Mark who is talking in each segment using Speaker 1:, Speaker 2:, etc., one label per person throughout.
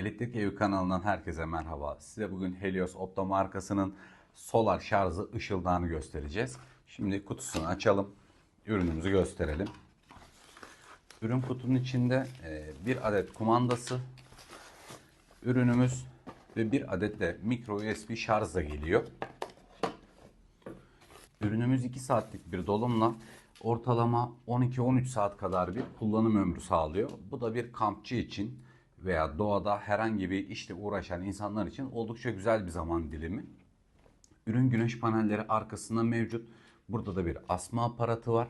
Speaker 1: Elektrik Evi kanalından herkese merhaba. Size bugün Helios Opto markasının solar şarjı ışıldağını göstereceğiz. Şimdi kutusunu açalım. Ürünümüzü gösterelim. Ürün kutunun içinde e, bir adet kumandası, ürünümüz ve bir adet de micro USB şarjla geliyor. Ürünümüz 2 saatlik bir dolumla ortalama 12-13 saat kadar bir kullanım ömrü sağlıyor. Bu da bir kampçı için veya doğada herhangi bir işle uğraşan insanlar için oldukça güzel bir zaman dilimi. Ürün güneş panelleri arkasında mevcut. Burada da bir asma aparatı var.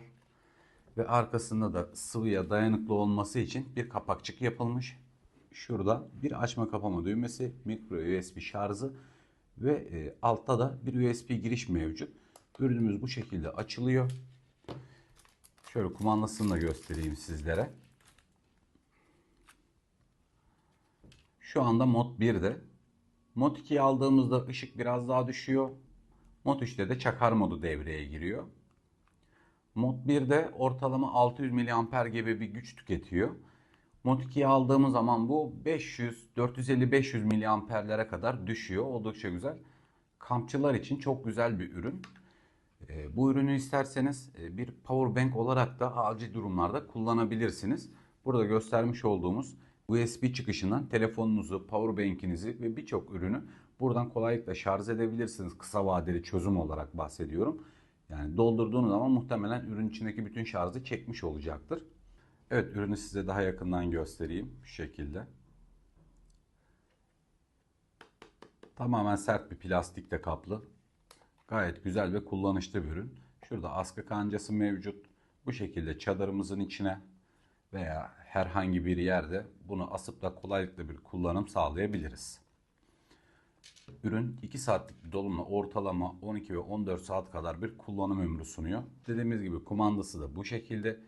Speaker 1: Ve arkasında da sıvıya dayanıklı olması için bir kapakçık yapılmış. Şurada bir açma kapama düğmesi, micro USB şarjı ve e, altta da bir USB giriş mevcut. Ürünümüz bu şekilde açılıyor. Şöyle kumandasını da göstereyim sizlere. Şu anda mod 1'de. Mod 2'yi aldığımızda ışık biraz daha düşüyor. Mod 3'te de çakar modu devreye giriyor. Mod 1'de ortalama 600 mAh gibi bir güç tüketiyor. Mod 2'yi aldığımız zaman bu 500, 450-500 mAh'lere kadar düşüyor. Oldukça güzel. Kampçılar için çok güzel bir ürün. E, bu ürünü isterseniz e, bir power bank olarak da acil durumlarda kullanabilirsiniz. Burada göstermiş olduğumuz USB çıkışından telefonunuzu, power bank'inizi ve birçok ürünü buradan kolaylıkla şarj edebilirsiniz. Kısa vadeli çözüm olarak bahsediyorum. Yani doldurduğunuz zaman muhtemelen ürün içindeki bütün şarjı çekmiş olacaktır. Evet ürünü size daha yakından göstereyim şu şekilde. Tamamen sert bir plastikle kaplı. Gayet güzel ve kullanışlı bir ürün. Şurada askı kancası mevcut. Bu şekilde çadırımızın içine veya herhangi bir yerde bunu asıp da kolaylıkla bir kullanım sağlayabiliriz. Ürün 2 saatlik bir dolumla ortalama 12 ve 14 saat kadar bir kullanım ömrü sunuyor. Dediğimiz gibi kumandası da bu şekilde.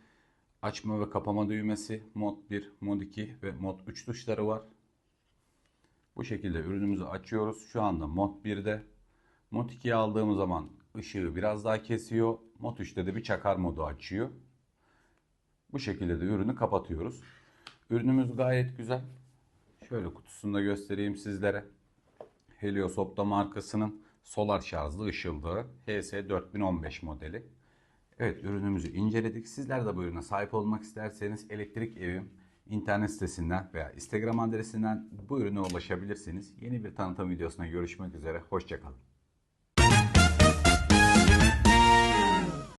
Speaker 1: Açma ve kapama düğmesi, mod 1, mod 2 ve mod 3 tuşları var. Bu şekilde ürünümüzü açıyoruz. Şu anda mod 1'de. Mod 2'yi aldığımız zaman ışığı biraz daha kesiyor. Mod 3'te de bir çakar modu açıyor. Bu şekilde de ürünü kapatıyoruz. Ürünümüz gayet güzel. Şöyle kutusunu da göstereyim sizlere. Helios Opto markasının solar şarjlı ışıldığı HS4015 modeli. Evet ürünümüzü inceledik. Sizler de bu ürüne sahip olmak isterseniz elektrik evim internet sitesinden veya Instagram adresinden bu ürüne ulaşabilirsiniz. Yeni bir tanıtım videosuna görüşmek üzere. Hoşçakalın.